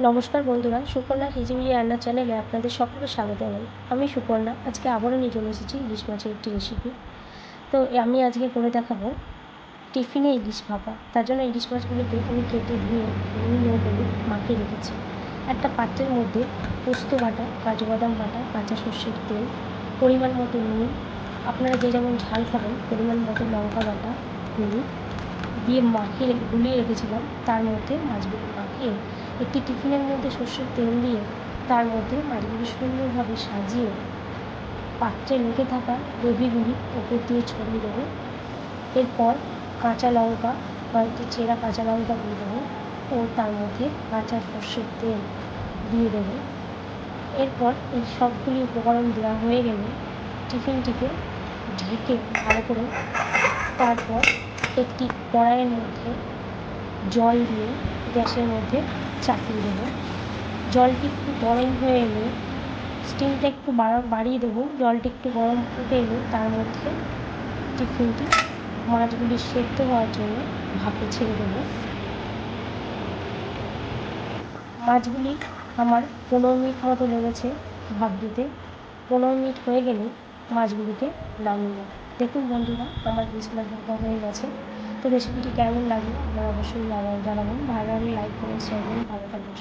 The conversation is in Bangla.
নমস্কার বন্ধুরা, সুপর্ণা হিজিবিজি রান্নার চ্যানেলে আপনাদের সকলকে স্বাগত জানাই। আমি সুপর্ণা, আজকে আবারও নিয়ে চলে এসেছি ইলিশ মাছের একটি রেসিপি তো আমি আজকে করে দেখাবো টিফিনে ইলিশ ভাপা। তার জন্য ইলিশ মাছগুলোকে আমি কেটে ধুয়ে নুন হলুদ মাখিয়ে রেখেছি। একটা পাত্রের মধ্যে পোস্ত বাটা, কাজু বাদাম বাটা, কাঁচা সর্ষের তেল, পরিমাণ মতো নুন, আপনারা যে যেমন ঝাল খাবেন, পরিমাণ মতো লঙ্কা বাটা, হলুদ দিয়ে মাখিয়ে গুলিয়ে রেখেছিলাম। তার মধ্যে মাছগুলো মাখিয়ে একটি টিফিনের মধ্যে সর্ষের তেল দিয়ে তার মধ্যে মাছগুলো সুন্দরভাবে সাজিয়ে পাত্রে লেগে থাকা গ্রেভিগুলি ওপর দিয়ে ছড়িয়ে দেবো। এরপর কাঁচা লঙ্কা কয়েকটি চেরা কাঁচা লঙ্কা দিয়ে দেবো ও তার মধ্যে কাঁচা সর্ষের তেল দিয়ে দেবো। এরপর এই সবগুলি উপকরণ দেওয়া হয়ে গেলে টিফিনটিকে ঢেকে ভালো করে তারপর একটি কড়াইয়ের মধ্যে জল দিয়ে গ্যাসের মধ্যে চাপিয়ে দেবো। জলটি একটু গরম হয়ে এলে স্টিমটা একটু বাড়িয়ে দেবো। জলটি একটু গরম ফুটে এলে তার মধ্যে টিফিনটি মাছগুলি সেদ্ধ হওয়ার জন্য ভাপে ছেড়ে দেবো। মাছগুলি আমার পনেরো মিনিট মতো লেগেছে ভাপ দিতে। পনেরো মিনিট হয়ে গেলে মাছগুলিকে নামিয়ে নেব। দেখুন বন্ধুরা, আমার ইলিশ মাছ হয়ে গেছে। তো রেসিপিটি কেমন লাগল, আপনারা অবশ্যই জানাবেন। ভালো লাগলে লাইক করুন শেয়ার করুন, ভালো থাকবেন